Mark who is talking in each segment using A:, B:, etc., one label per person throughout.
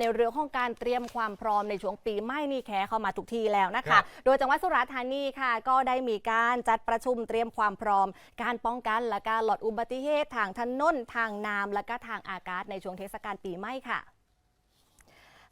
A: ในเรื่องของการเตรียมความพร้อมในช่วงปีใหม่นี่แขเข้ามาทุกทีแล้วนะ
B: ครั
A: คะ
B: บ
A: โดยจังหวัดสุราษฎร์ธานีค่ะ ก็ได้มีการจัดประชุมเตรียมความพร้อม การป้องกันและการลดอุบัติเหตุทางถนนทางน้ำและก็ทางอากาศในช่วงเทศกาลปีใหม่ค่ะ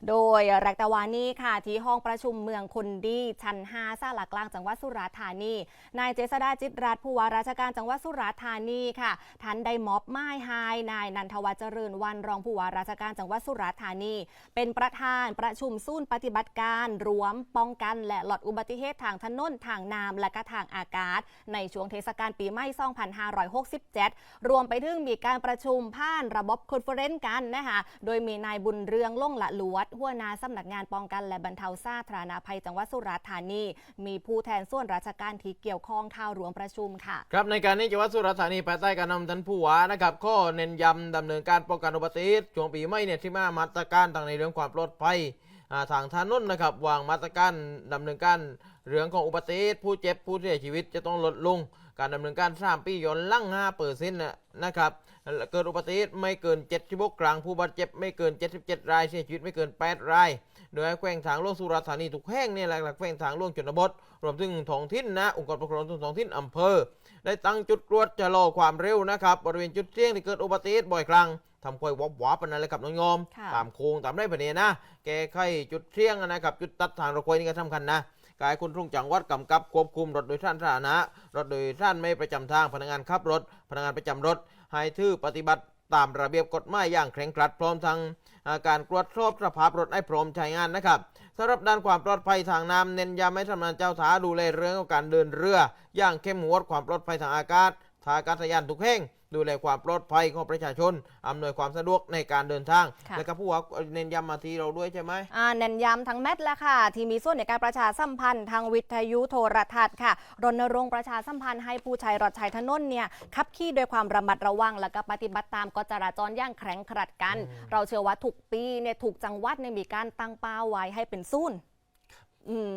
A: โดยแรกตะวานี้ค่ะ ที่ห้องประชุมเมืองคนดี ชั้น 5ซาลากลางจังหวัดสุราษฎร์ธานี นายเจษดาจิตรัตน์ผู้ว่าราชการจังหวัดสุราษฎร์ธานีค่ะท่านได้มอบไม้ไฮนายนันทวัฒน์เจริญวันรองผู้ว่าราชการจังหวัดสุราษฎร์ธานี เป็นประธานประชุมศูนย์ปฏิบัติการรวม ป้องกันและลดอุบัติเหตุทางถนนทางน้ำและก็ทางอากาศ ในช่วงเทศกาลปีใหม่2567 รวมไปถึงมีการประชุมผ่านระบบคอนเฟอเรนซ์กันนะคะโดยมีนายบุญเรืองล่งละลวดหัวหน้าสำนักงานป้องกันและบรรเทาสาธารณภัยจังหวัดสุราษฎร์ธานี มีผู้แทนส่วนราชการที่เกี่ยวข้องเข้าร่วมประชุมค่ะ
B: ครับในการนี้จังหวัดสุราษฎร์ธานีภายใต้การนำท่านผู้ว่านะครับข้อเน้นย้ำดำเนินการป้องกันอุบัติเหตุช่วงปีใหม่เนี่ยที่มามาตรการต่างในเรื่องความปลอดภัยทางถนนนะครับวางมาตรการดำเนินการเรื่องของอุบัติเหตุผู้เจ็บผู้เสียชีวิตจะต้องลดลง การดำเนินการสามปีย้อนลัง5เปอร์เซ็นต์นะครับ เกิดอุบัติเหตุไม่เกิน76ครั้งผู้บาดเจ็บไม่เกิน 77 รายเสียชีวิตไม่เกิน 8 ราย โดยให้แขวงทางหลวงสุราษฎร์ธานีทุกแห่งเนี่ยหลักๆแขวงทางหลวงชนบท รวมถึงท้องถิ่นนะองค์กรปกครองส่วนท้องถิ่นอำเภอ ได้ตั้งจุดตรวจชะลอความเร็วนะครับบริเวณจุดเสี่ยงที่เกิดอุบัติเหตุบ่อยครั้งทำคอยวับวับปนนั้นเลยครับน้องโยม
A: ค่ะ
B: ตามโค้งตามได้ประเด็นนะ แก้ไขจุดเสี่ยงนะครับ จุดตัดทางรถไฟนี่ก็สำคัญนะ กายคุณทุ่งจังหวัดกำกับควบคุมรถโดยสารสาธารณะรถโดยสารไม่ประจำทางพนักงานขับรถ พนักงานประจำรถให้ถือปฏิบัติตามระเบียบกฎหมายอย่างเคร่งครัดพร้อมทั้งอาการตรวจสอบสภาพรถให้พร้อมใช้งานนะครับสำหรับด้านความปลอดภัยทางน้ำเน้นย้ำให้ทำงานเจ้าท่าดูแลเรื่องของการเดินเรือ อย่างเข้มงวดความปลอดภัยทางอากาศท่าอากาศยานทุกแห่ง ดูแลความปลอดภัยของประชาชนอำนวยความสะดวกในการเดินทาง
A: ค่ะ
B: และก็ผู้ว่าเน้นย้ำมาทีเราด้วยใช่ไหม
A: อ่าเน้นย้ำทั้งแมทและค่ะ ที่มีส่วนในการประชาสัมพันธ์ทางวิทยุโทรทัศน์ค่ะรณรงค์ประชาสัมพันธ์ให้ผู้ใช้รถใช้ถนนเนี่ยขับขี่ด้วยความระมัดระวัง และก็ปฏิบัติตามกฎจราจรอย่างแข็งขรัดกันเราเชื่อว่าทุกปีเนี่ยถูกจังหวัดเนี่ยมีการตั้งเป้าไว้ให้เป็นศูนย์อืม